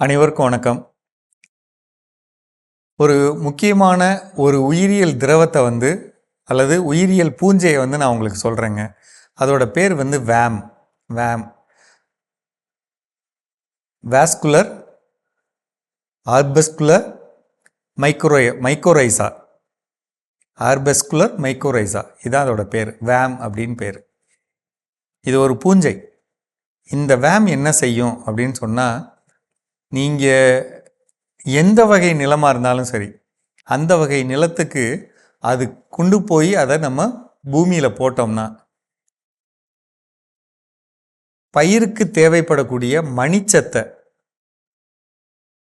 அனைவருக்கும் வணக்கம். ஒரு முக்கியமான ஒரு உயிரியல் திரவத்தை வந்து அல்லது உயிரியல் பூஞ்சையை வந்து நான் உங்களுக்கு சொல்கிறேங்க அதோட பேர் வந்து VAM VAM vesicular arbuscular micro mycorrhiza arbuscular mycorrhiza இதான் அதோட பேர். வேம் அப்படின்னு பேர். இது ஒரு பூஞ்சை. இந்த வேம் என்ன செய்யும் அப்படின்னு சொன்னால் நீங்கள் எந்த வகை நிலமாக இருந்தாலும் சரி அந்த வகை நிலத்துக்கு அது கொண்டு போய் அதை நம்ம பூமியில் போட்டோம்னா பயிருக்கு தேவைப்படக்கூடிய மணிச்சத்தை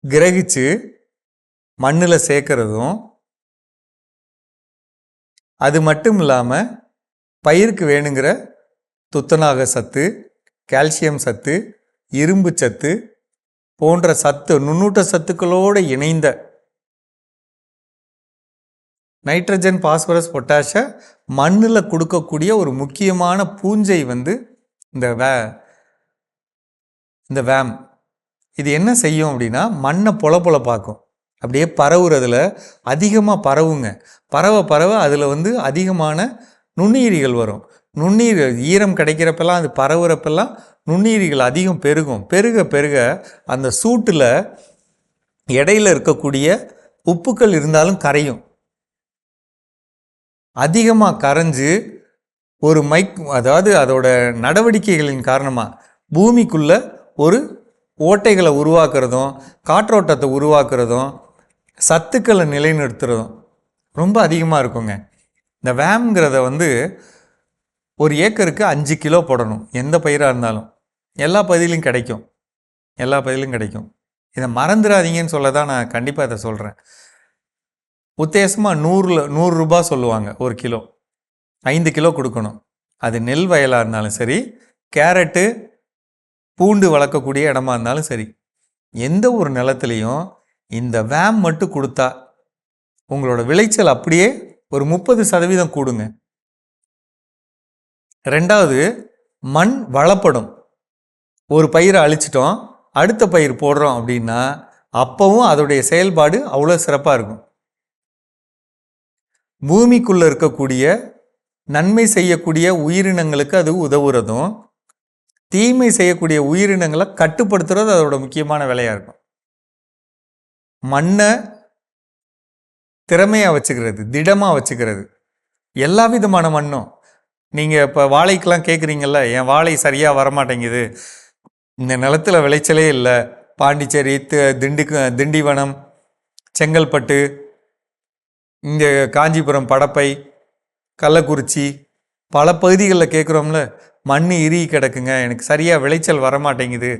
கிரகிச்சு மண்ணில் சேர்க்கறதும் அது மட்டும் இல்லாமல் பயிருக்கு வேணுங்கிற துத்தநாக சத்து கால்சியம் சத்து இரும்பு சத்து போன்ற சத்து நுண்ணூட்ட சத்துக்களோடு இணைந்த நைட்ரஜன் பாஸ்பரஸ் பொட்டாஷை மண்ணில் கொடுக்கக்கூடிய ஒரு முக்கியமான பூஞ்சை வந்து இந்த வே இந்த வேம். இது என்ன செய்யும் அப்படின்னா மண்ணை பொல பொல பார்க்கும். அப்படியே பரவுறதுல அதிகமாக பரவுங்க. பரவ பரவ அதில் வந்து அதிகமான நுண்ணுயிரிகள் வரும். நுண்ணீர் ஈரம் கிடைக்கிறப்பெல்லாம் அது பரவுறப்பெல்லாம் நுண்ணீரிகள் அதிகம் பெருகும். பெருக பெருக அந்த சூட்டில் இடையில இருக்கக்கூடிய உப்புக்கள் இருந்தாலும் கரையும். அதிகமாக கரைஞ்சு ஒரு மைக் அதாவது அதோட நடவடிக்கைகளின் காரணமாக பூமிக்குள்ளே ஒரு ஓட்டைகளை உருவாக்குறதும் காற்றோட்டத்தை உருவாக்குறதும் சத்துக்களை நிலைநிறுத்துறதும் ரொம்ப அதிகமாக இருக்குங்க. இந்த வேம்ங்கிறத வந்து ஒரு ஏக்கருக்கு அஞ்சு கிலோ போடணும். எந்த பயிராக இருந்தாலும். எல்லா பகுதியிலும் கிடைக்கும். எல்லா பதிலும் கிடைக்கும். இதை மறந்துடாதீங்கன்னு சொல்ல தான் நான் கண்டிப்பாக இதை சொல்கிறேன் உத்தேசமாக நூறில் நூறுரூபா சொல்லுவாங்க ஒரு கிலோ. ஐந்து கிலோ கொடுக்கணும். அது நெல் வயலாக இருந்தாலும் சரி கேரட்டு பூண்டு வளர்க்கக்கூடிய இடமா இருந்தாலும் சரி எந்த ஒரு நிலத்துலையும் இந்த வேம் மட்டும் கொடுத்தா உங்களோட விளைச்சல் அப்படியே ஒரு முப்பது சதவீதம் கூடுங்க. ரெண்டாவது மண் வளப்படும். ஒரு பயிரை அழிச்சிட்டோம் அடுத்த பயிர் போடுறோம் அப்படின்னா அப்பவும் அதோடைய செயல்பாடு அவ்வளோ சிறப்பாக இருக்கும். பூமிக்குள்ளே இருக்கக்கூடிய நன்மை செய்யக்கூடிய உயிரினங்களுக்கு அது உதவுறதும் தீமை செய்யக்கூடிய உயிரினங்களை கட்டுப்படுத்துறது அதோட முக்கியமான வேலையாக இருக்கும். மண்ணை திறமையாக வச்சுக்கிறது திடமாக வச்சுக்கிறது. எல்லா விதமான மண்ணும் நீங்கள் இப்போ வாழைக்கெலாம் கேட்குறீங்கள்ல என் வாழை சரியாக வரமாட்டேங்குது. இந்த நிலத்தில் விளைச்சலே இல்லை. பாண்டிச்சேரி தி- திண்டுக்கு திண்டிவனம் செங்கல்பட்டு இங்கே காஞ்சிபுரம் படப்பை கள்ளக்குறிச்சி பல பகுதிகளில் கேட்குறோம்ல மண் இறுகி கிடக்குங்க எனக்கு சரியாக விளைச்சல் வரமாட்டேங்குது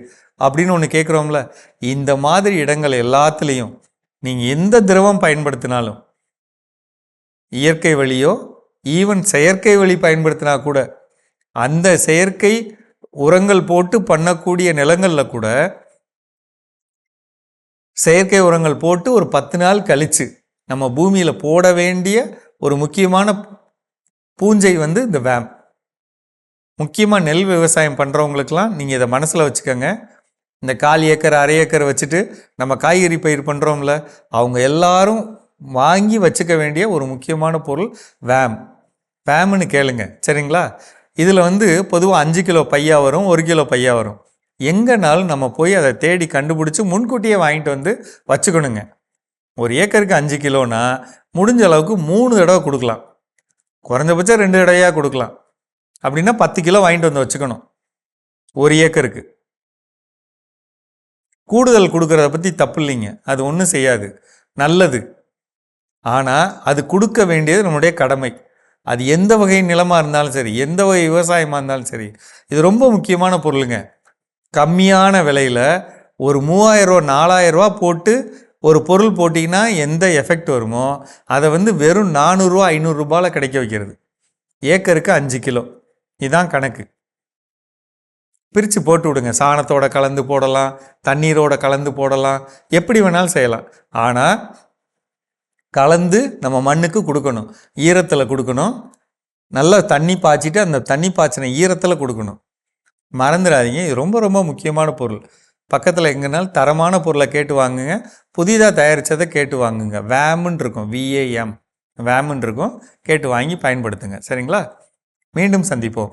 அப்படின்னு ஒன்று கேட்குறோம்ல இந்த மாதிரி இடங்கள் எல்லாத்துலேயும் நீங்கள் எந்த திரவம் பயன்படுத்தினாலும் இயற்கை வழியோ ஈவன் செயற்கை வழி பயன்படுத்தினா கூட அந்த செயற்கை உரங்கள் போட்டு பண்ணக்கூடிய நிலங்களில் கூட செயற்கை உரங்கள் போட்டு ஒரு பத்து நாள் கழிச்சு நம்ம பூமியில் போட வேண்டிய ஒரு முக்கியமான பூஞ்சை வந்து இந்த வேம். முக்கியமாக நெல் விவசாயம் பண்ணுறவங்களுக்கெல்லாம் நீங்கள் இதை மனசில் வச்சுக்கோங்க. இந்த கால் ஏக்கர் அரை ஏக்கர் வச்சுட்டு நம்ம காய்கறி பயிர் பண்ணுறோம்ல அவங்க எல்லாரும் வாங்கி வச்சுக்க வேண்டிய ஒரு முக்கியமான பொருள் வேம். பேமுன்னு கேளுங்க. சரிங்களா? இதில் வந்து பொதுவாக அஞ்சு கிலோ பையா வரும் ஒரு கிலோ பையா வரும். எங்கேனாலும் நம்ம போய் அதை தேடி கண்டுபிடிச்சி முன்கூட்டியே வாங்கிட்டு வந்து வச்சுக்கணுங்க. ஒரு ஏக்கருக்கு அஞ்சு கிலோனா முடிஞ்ச அளவுக்கு மூணு தடவை கொடுக்கலாம். குறைஞ்சபட்சம் ரெண்டு தடவையாக கொடுக்கலாம். அப்படின்னா பத்து கிலோ வாங்கிட்டு வந்து வச்சுக்கணும். ஒரு ஏக்கருக்கு. கூடுதல் கொடுக்கறத பற்றி தப்பு இல்லைங்க. அது ஒன்றும் செய்யாது. நல்லது. ஆனால் அது கொடுக்க வேண்டியது நம்முடைய கடமை. அது எந்த வகை நிலமாக இருந்தாலும் சரி எந்த வகை விவசாயமாக இருந்தாலும் சரி இது ரொம்ப முக்கியமான பொருளுங்க. கம்மியான விலையில் ஒரு மூவாயிரம் ரூபா நாலாயிரம் ரூபா போட்டு ஒரு பொருள் போட்டிங்கன்னா எந்த எஃபெக்ட் வருமோ அதை வந்து வெறும் நானூறுரூவா ஐநூறுரூபாவில் கிடைக்க வைக்கிறது. ஏக்கருக்கு அஞ்சு கிலோ. இதுதான் கணக்கு. பிரித்து போட்டு விடுங்க. சாணத்தோட கலந்து போடலாம் தண்ணீரோட கலந்து போடலாம் எப்படி வேணாலும் செய்யலாம். ஆனால் கலந்து நம்ம மண்ணுக்கு கொடுக்கணும். ஈரத்தில் கொடுக்கணும். நல்லா தண்ணி பாய்ச்சிட்டு அந்த தண்ணி பாய்ச்சின ஈரத்தில் கொடுக்கணும். மறந்துடாதீங்க. இது ரொம்ப ரொம்ப முக்கியமான பொருள். பக்கத்தில் எங்கேனாலும் தரமான பொருளை கேட்டு வாங்குங்க. புதிதாக தயாரித்ததை கேட்டு வாங்குங்க. வேமுன்னு இருக்கும். விஏஎம் வேமுன்னு இருக்கும். கேட்டு வாங்கி பயன்படுத்துங்க. சரிங்களா? மீண்டும் சந்திப்போம்.